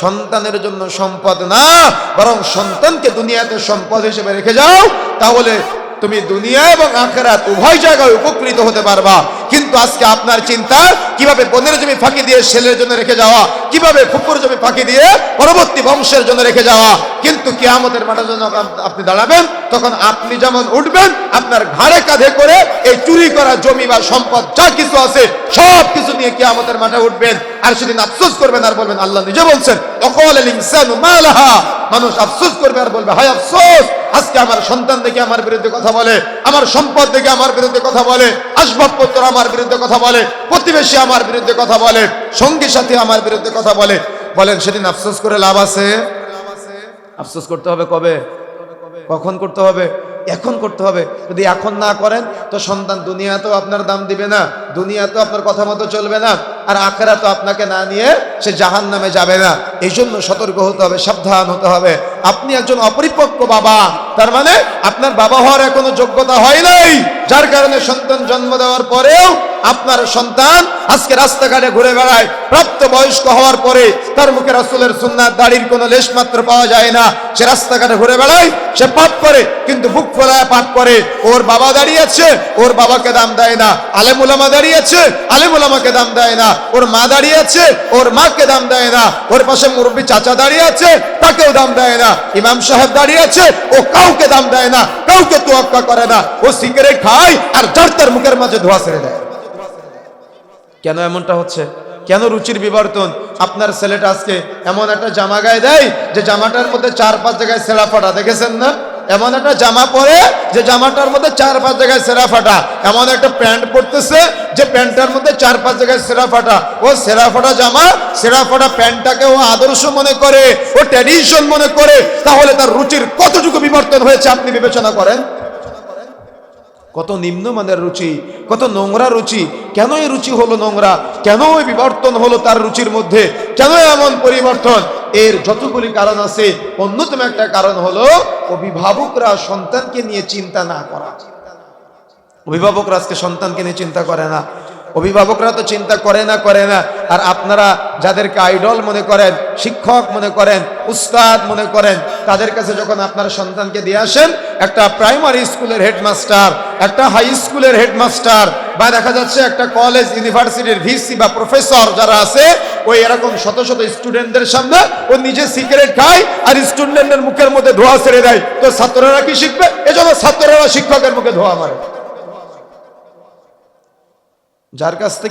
সন্তানের জন্য সম্পদ না, বরং সন্তানকে দুনিয়াতে সম্পদ হিসেবে রেখে যাও, তাহলে তুমি দুনিয়া এবং আখেরাত উভয় জায়গায় উপকৃত হতে পারবা। কিন্তু আজকে আপনার চিন্তা, কীভাবে বোনের জমি ফাঁকি দিয়ে ছেলের জন্য রেখে যাওয়া, কীভাবে ফুপুর জমি ফাঁকি দিয়ে পরবর্তী বংশের জন্য রেখে যাওয়া, কিন্তু কেয়ামতের মাঠের জন্য আপনি দাঁড়াবেন, তখন আপনি যেমন উঠবেন, আপনার ঘাড়ে কাঁধে করে এই চুরি করা জমি বা সম্পদ, যা কিছু আছে, সব কিছু নিয়ে কিয়ামতের মাঠে উঠবেন। আর সেদিন আফসোস করবেন আর বলবেন, আল্লাহ নিজে বলছেন মানুষ আফসোস করবে আর বলবে, হায় আফসোস, আজকে আমার সন্তান দেখে আমার বিরুদ্ধে কথা বলে, আমার সম্পদ দেখে আমার বিরুদ্ধে কথা বলে, আসবাবপত্র আমার বিরুদ্ধে কথা বলে, প্রতিবেশী আমার বিরুদ্ধে কথা বলে, সঙ্গী সাথী আমার বিরুদ্ধে কথা বলে। বলেন, সেদিন আফসোস করে লাভ আছে? আফসোস করতে হবে কবে? কখন করতে হবে? এখন করতে হবে। যদি এখন না করেন, তো সন্তান দুনিয়াতেও আপনার দাম দিবে না, দুনিয়াতেও আপনার কথা মতো চলবে না, আর আখেরা তো আপনাকে না নিয়ে সে জাহান নামে যাবে না। এই জন্য সতর্ক হতে হবে, সাবধান হতে হবে। আপনি একজন অপরিপক্ক বাবা, তার মানে আপনার বাবা হওয়ার কোনো যোগ্যতা হয় নাই। যার কারণে সন্তান জন্ম দেওয়ার পরেও আপনার সন্তান আজকে রাস্তাঘাটে ঘুরে বেড়ায় প্রাপ্ত বয়স্ক হওয়ার পরে তার মুখে রাসূলের সুন্নার দাড়ির কোনো লেশ মাত্র পাওয়া যায় না। সে রাস্তাঘাটে ঘুরে বেড়ায়, সে পাপ করে, কিন্তু বুক ফোলায় পাপ করে। ওর বাবা দাঁড়িয়ে আছে ওর বাবাকে দাম দেয় না। আলেমুলামা দাঁড়িয়েছে আলেমুলামাকে দাম দেয় না। ওর মা দাঁড়িয়ে আছে ওর মাকে দাম দেয় না। ওর পাশে মুরব্বী চাচা দাঁড়িয়ে আছে তাকেও দাম দেয় না। ইমাম সাহেব দাঁড়িয়ে আছে ও কাউকে দাম দেয় না, কাউকে তোয়াক্কা করে না। ও সিগারেট খায় আর যার তার মুখের মাঝে ধোয়া ছেড়ে দেয়। কেন এমনটা হচ্ছে? কেন রুচির বিবর্তন? আপনার ছেলেটা আজকে এমন একটা জামা গায়ে দেয় যে জামাটার মধ্যে চার, পাঁচ জায়গায় সেরা ফাটা, দেখেছেন না? এমন একটা জামা পরে যে জামাটার মধ্যে চার, পাঁচ জায়গায় সেরা ফাটা। এমন একটা প্যান্ট পরতেছে যে প্যান্টটার মধ্যে চার, পাঁচ জায়গায় সেরা ফাটা। ও সেরা ফাটা জামা, সেরা ফাটা প্যান্টটাকে ও আদর্শ মনে করে, ও ট্র্যাডিশন মনে করে, তাহলে তার রুচির কতটুকু বিবর্তন হয়েছে আপনি বিবেচনা করেন? কত নিম্নমানের রুচি, কত নোংরা রুচি কেন এই রুচি হলো নোংরা কেন ওই বিবর্তন হলো তার রুচির মধ্যে কেন এমন পরিবর্তন? এর যতগুলি কারণ আছে, অন্যতম একটা কারণ হলো অভিভাবকরা সন্তানকে নিয়ে চিন্তা না করা। অভিভাবকরা আজকে সন্তানকে নিয়ে চিন্তা করে না। অভিভাবকরা তো চিন্তা করে না করে না। আর আপনারা যাদেরকে আইডল মনে করেন, শিক্ষক মনে করেন, উস্তাদ মনে করেন, তাদের কাছে যখন আপনার সন্তানকে দিয়ে আসেন, একটা প্রাইমারি স্কুলের হেডমাস্টার একটা হাই স্কুলের হেডমাস্টার বা দেখা যাচ্ছে একটা কলেজ ইউনিভার্সিটির ভিসি বা প্রফেসর যারা আছে, ওই এরকম শত শত স্টুডেন্টদের সামনে ও নিজে সিগারেট খায় আর স্টুডেন্টের মুখের মধ্যে ধোয়া ছেড়ে দেয়। তো ছাত্ররা কি শিখবে? এজন্য ছাত্ররা শিক্ষকের মুখে ধোয়া মারে। যার কাছ থেকে